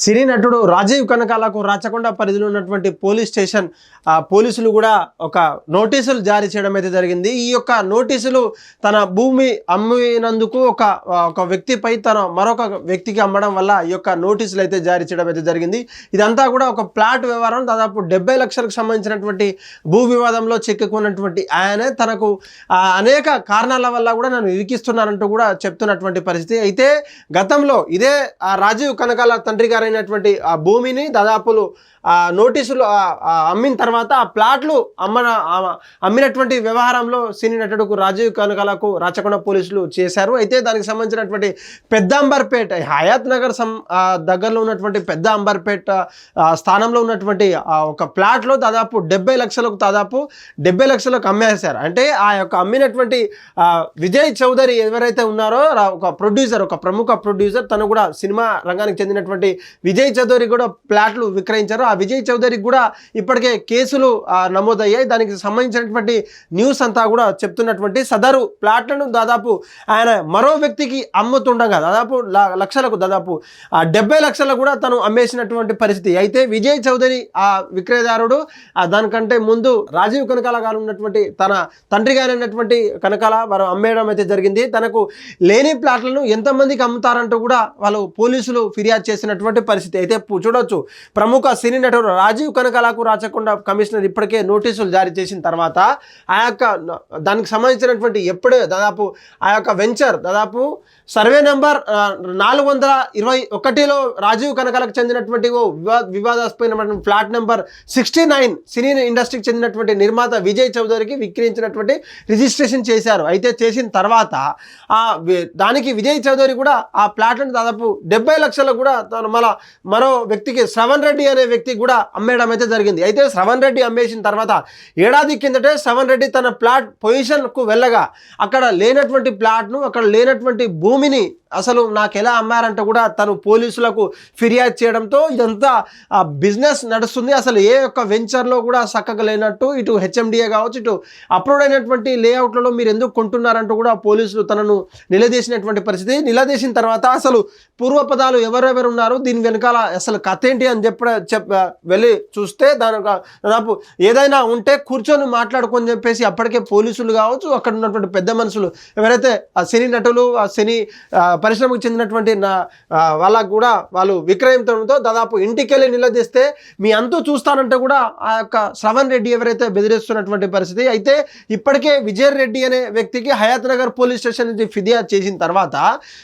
సినీ నటుడు రాజీవ్ కనకాలకు రాచకొండ పరిధిలో ఉన్నటువంటి పోలీస్ స్టేషన్ పోలీసులు కూడా ఒక నోటీసులు జారీ చేయడం అయితే జరిగింది. ఈ యొక్క నోటీసులు తన భూమి అమ్మినందుకు ఒక ఒక వ్యక్తిపై తన మరొక వ్యక్తికి అమ్మడం వల్ల ఈ యొక్క నోటీసులు అయితే జారీ చేయడం అయితే జరిగింది. ఇదంతా కూడా ఒక ప్లాట్ వ్యవహారం. దాదాపు డెబ్బై లక్షలకు సంబంధించినటువంటి భూ వివాదంలో చిక్కుకున్నటువంటి ఆయనే తనకు అనేక కారణాల వల్ల కూడా నన్ను ఇరికిస్తున్నానంటూ కూడా చెప్తున్నటువంటి పరిస్థితి. అయితే గతంలో ఇదే ఆ రాజీవ్ కనకాల తండ్రి అయినటువంటి ఆ భూమిని దాదాపులు నోటీసులు ఆ, అమ్మిన తర్వాత ఆ ప్లాట్లు అమ్మన అమ్మినటువంటి వ్యవహారంలో సినీ నటుడుకు రాజీవ్ కనుకలకు రాచకొండ పోలీసులు చేశారు. అయితే దానికి సంబంధించినటువంటి పెద్ద అంబర్పేట హయాత్ నగర్ సం దగ్గరలో ఉన్నటువంటి పెద్ద అంబర్పేట స్థానంలో ఉన్నటువంటి ఒక ప్లాట్లో దాదాపు డెబ్బై లక్షలకు దాదాపు డెబ్బై లక్షలకు అమ్మేశారు. అంటే ఆ యొక్క అమ్మినటువంటి విజయ్ చౌదరి ఎవరైతే ఉన్నారో ఒక ప్రొడ్యూసర్ ఒక ప్రముఖ ప్రొడ్యూసర్ తను కూడా సినిమా రంగానికి చెందినటువంటి విజయ్ చౌదరి కూడా ప్లాట్లు విక్రయించారు. ఆ విజయ్ చౌదరికి కూడా ఇప్పటికే కేసులు నమోదయ్యాయి. దానికి సంబంధించినటువంటి న్యూస్ అంతా కూడా చెప్తున్నటువంటి సదరు ప్లాట్లను దాదాపు ఆయన మరో వ్యక్తికి అమ్ముతుండగా దాదాపు లక్షలకు దాదాపు ఆ డెబ్బై లక్షలకు కూడా తను అమ్మేసినటువంటి పరిస్థితి. అయితే విజయ్ చౌదరి ఆ విక్రయదారుడు ఆ దానికంటే ముందు రాజీవ్ కనకాల గారు ఉన్నటువంటి తన తండ్రి గారైనటువంటి కనకాల వారు అమ్మేయడం అయితే జరిగింది. తనకు లేని ప్లాట్లను ఎంతమందికి అమ్ముతారంటూ కూడా వాళ్ళు పోలీసులు ఫిర్యాదు చేసినటువంటి పరిస్థితి. అయితే చూడొచ్చు. ప్రముఖ సినీ నటుడు రాజీవ్ కనకాలకు రాచకుండా కమిషనర్ ఇప్పటికే నోటీసులు జారీ చేసిన తర్వాత ఆ యొక్క దానికి సంబంధించినటువంటి ఎప్పుడే దాదాపు ఆ యొక్క వెంచర్ దాదాపు సర్వే నెంబర్ నాలుగు వందల ఇరవై ఒకటిలో రాజీవ్ కనకాలకు చెందినటువంటి ఓ వివా వివాదాస్పదమైనటువంటి flat number sixty nine cine ఇండస్ట్రీకి చెందినటువంటి నిర్మాత విజయ్ చౌదరికి విక్రయించినటువంటి రిజిస్ట్రేషన్ చేశారు. అయితే చేసిన తర్వాత ఆ దానికి విజయ్ చౌదరి కూడా ఆ ప్లాట్లను దాదాపు డెబ్బై లక్షలకు కూడా తను మళ్ళా మరో వ్యక్తికి శ్రవణ్ రెడ్డి అనే వ్యక్తి వ్యక్తికి కూడా అమ్మేయడం అయితే జరిగింది. అయితే శ్రవణ్ రెడ్డి అమ్మేసిన తర్వాత ఏడాది కిందటే శ్రవణ్ రెడ్డి తన ప్లాట్ పొజిషన్కు వెళ్ళగా అక్కడ లేనటువంటి ప్లాట్ను అక్కడ లేనటువంటి భూమిని అసలు నాకు ఎలా అమ్మారంటే కూడా తను పోలీసులకు ఫిర్యాదు చేయడంతో ఇదంతా ఆ బిజినెస్ నడుస్తుంది. అసలు ఏ యొక్క వెంచర్లో కూడా చక్కగా లేనట్టు ఇటు హెచ్ఎండిఏ కావచ్చు ఇటు అప్రూవ్ అయినటువంటి లేఅవుట్లలో మీరు ఎందుకు కొంటున్నారంటూ కూడా పోలీసులు తనను నిలదీసినటువంటి పరిస్థితి. నిలదీసిన తర్వాత అసలు పూర్వపదాలు ఎవరెవరు ఉన్నారు దీని వెనకాల అసలు కథ ఏంటి అని చెప్ప చెప్ వెళ్ళి చూస్తే దాని ఒక దాదాపు ఏదైనా ఉంటే కూర్చొని మాట్లాడుకొని చెప్పేసి అప్పటికే పోలీసులు కావచ్చు అక్కడ ఉన్నటువంటి పెద్ద మనుషులు ఎవరైతే ఆ సినీ నటులు ఆ సినీ పరిశ్రమకు చెందినటువంటి నా వాళ్ళకు కూడా వాళ్ళు విక్రయించడంతో దాదాపు ఇంటికెళ్ళి నిలదీస్తే మీ అంతు చూస్తానంటే కూడా ఆ యొక్క శ్రవణ్ రెడ్డి ఎవరైతే బెదిరిస్తున్నటువంటి పరిస్థితి అయితే ఇప్పటికే విజయ్ రెడ్డి అనే వ్యక్తికి హయాత్ నగర్ పోలీస్ స్టేషన్ నుంచి ఫిర్యాదు చేసిన తర్వాత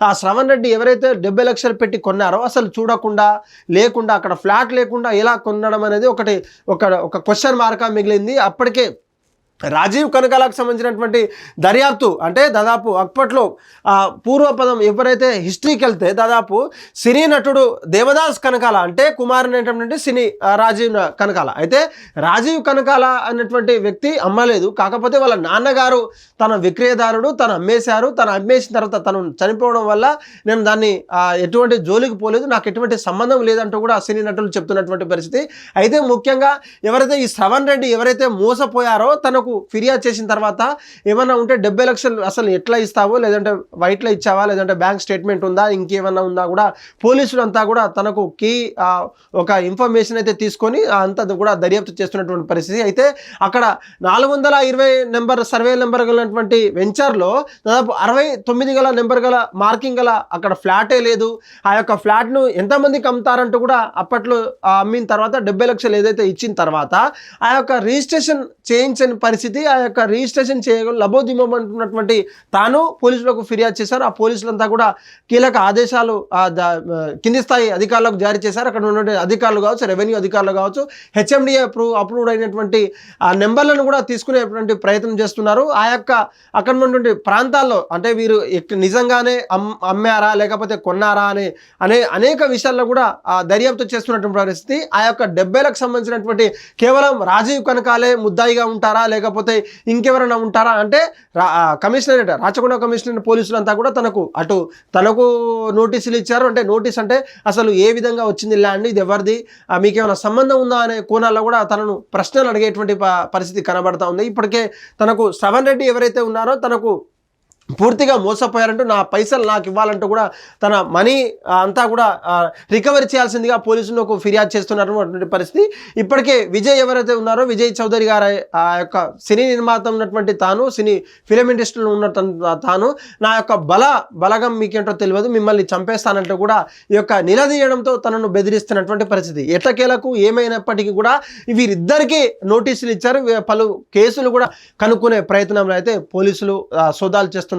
ఆ శ్రవణ్ రెడ్డి ఎవరైతే డెబ్బై లక్షలు పెట్టి కొన్నారో అసలు చూడకుండా లేకుండా అక్కడ ఫ్లాట్ లేకుండా ఎలా కొనడం అనేది ఒకటి ఒక ఒక క్వశ్చన్ మార్గా మిగిలింది. అప్పటికే రాజీవ్ కనకాలకు సంబంధించినటువంటి దర్యాప్తు అంటే దాదాపు అప్పట్లో ఆ, పూర్వపదం ఎవరైతే హిస్టరీకి వెళ్తే దాదాపు సినీ నటుడు దేవదాస్ కనకాల అంటే కుమారుని అనేటటువంటి సినీ రాజీవ్ కనకాల. అయితే రాజీవ్ కనకాల అనేటువంటి వ్యక్తి అమ్మలేదు కాకపోతే వాళ్ళ నాన్నగారు తన విక్రయదారుడు తను అమ్మేశారు. తను అమ్మేసిన తర్వాత తను చనిపోవడం వల్ల నేను దాన్ని ఎటువంటి జోలికి పోలేదు. నాకు ఎటువంటి సంబంధం లేదంటూ కూడా సినీ నటులు చెప్తున్నటువంటి పరిస్థితి. అయితే ముఖ్యంగా ఎవరైతే ఈ శ్రవణ్ రెడ్డి ఎవరైతే మోసపోయారో తనకు ఫిర్యాదు చేసిన తర్వాత ఏమన్నా ఉంటే డెబ్బై లక్షలు అసలు ఎట్లా ఇస్తావో లేదంటే వైట్లో ఇచ్చావా లేదంటే బ్యాంక్ స్టేట్మెంట్ ఉందా ఇంకేమన్నా ఉందా కూడా పోలీసులు అంతా కూడా తనకు కీ ఒక ఇన్ఫర్మేషన్ అయితే తీసుకొని అంతా కూడా దర్యాప్తు చేస్తున్నటువంటి పరిస్థితి. అయితే అక్కడ నాలుగు వందల ఇరవై నెంబర్ సర్వే నెంబర్ గలటువంటి వెంచర్లో దాదాపు అరవై తొమ్మిది గల నెంబర్ గల మార్కింగ్ గల అక్కడ ఫ్లాటే లేదు. ఆ యొక్క ఫ్లాట్ను ఎంతమందికి అమ్ముతారంటూ కూడా అప్పట్లో అమ్మిన తర్వాత డెబ్బై లక్షలు ఏదైతే ఇచ్చిన తర్వాత ఆ యొక్క రిజిస్ట్రేషన్ చేయించని పరిస్థితి ఆ యొక్క రిజిస్ట్రేషన్ చేయగల లబోదిమోమంటున్నటువంటి తాను పోలీసులకు ఫిర్యాదు చేశారు. ఆ పోలీసులంతా కూడా కీలక ఆదేశాలు కింది స్థాయి అధికారులకు జారీ చేశారు. అక్కడ ఉన్నటువంటి అధికారులు కావచ్చు రెవెన్యూ అధికారులు కావచ్చు హెచ్ఎండిఏ అప్రూవ్ అప్రూవ్డ్ అయినటువంటి ఆ నెంబర్లను కూడా తీసుకునేటువంటి ప్రయత్నం చేస్తున్నారు. ఆ యొక్క అక్కడ ఉన్నటువంటి ప్రాంతాల్లో అంటే వీరు నిజంగానే అమ్మారా లేకపోతే కొన్నారా అనే అనే అనేక విషయాల్లో కూడా ఆ దర్యాప్తు చేస్తున్నటువంటి పరిస్థితి. ఆ యొక్క డెబ్బైలకు సంబంధించినటువంటి కేవలం రాజీవ్ కనకాలే ముద్దాయిగా ఉంటారా లేకపోతే ఇంకెవరైనా ఉంటారా? అంటే రా- ఆ కమిషనరేట్ రాచకొండ అంతా పోలీసులంతా కూడా తనకు అటు తనకు నోటీసులు ఇచ్చారు. అంటే నోటీస్ అంటే అసలు ఏ విధంగా వచ్చింది ల్యాండ్ ఇది ఎవరిది? మీకేమైనా సంబంధం ఉందా అనే కోణాల్లో కూడా తనను ప్రశ్నలు అడిగేటువంటి ప- పరిస్థితి కనబడతా ఉంది. ఇప్పటికే తనకు శ్రవణ్ రెడ్డి ఎవరైతే ఉన్నారో తనకు పూర్తిగా మోసపోయారంటూ నా పైసలు నాకు ఇవ్వాలంటూ కూడా తన మనీ అంతా కూడా రికవరీ చేయాల్సిందిగా పోలీసులకు ఫిర్యాదు చేస్తున్నారు అటువంటి పరిస్థితి. ఇప్పటికే విజయ్ ఎవరైతే ఉన్నారో విజయ్ చౌదరి గారు ఆ యొక్క సినీ నిర్మాత ఉన్నటువంటి తాను సినీ ఫిలిం ఇండస్ట్రీలో ఉన్న తాను నా యొక్క బల బలగం మీకేంటో తెలియదు మిమ్మల్ని చంపేస్తానంటూ కూడా ఈ యొక్క నిలదీయడంతో తనను బెదిరిస్తున్నటువంటి పరిస్థితి. ఎట్టకేలకు ఏమైనప్పటికీ కూడా వీరిద్దరికీ నోటీసులు ఇచ్చారు. పలు కేసులు కూడా కనుక్కునే ప్రయత్నంలో అయితే పోలీసులు సోదాలు చేస్తున్నారు.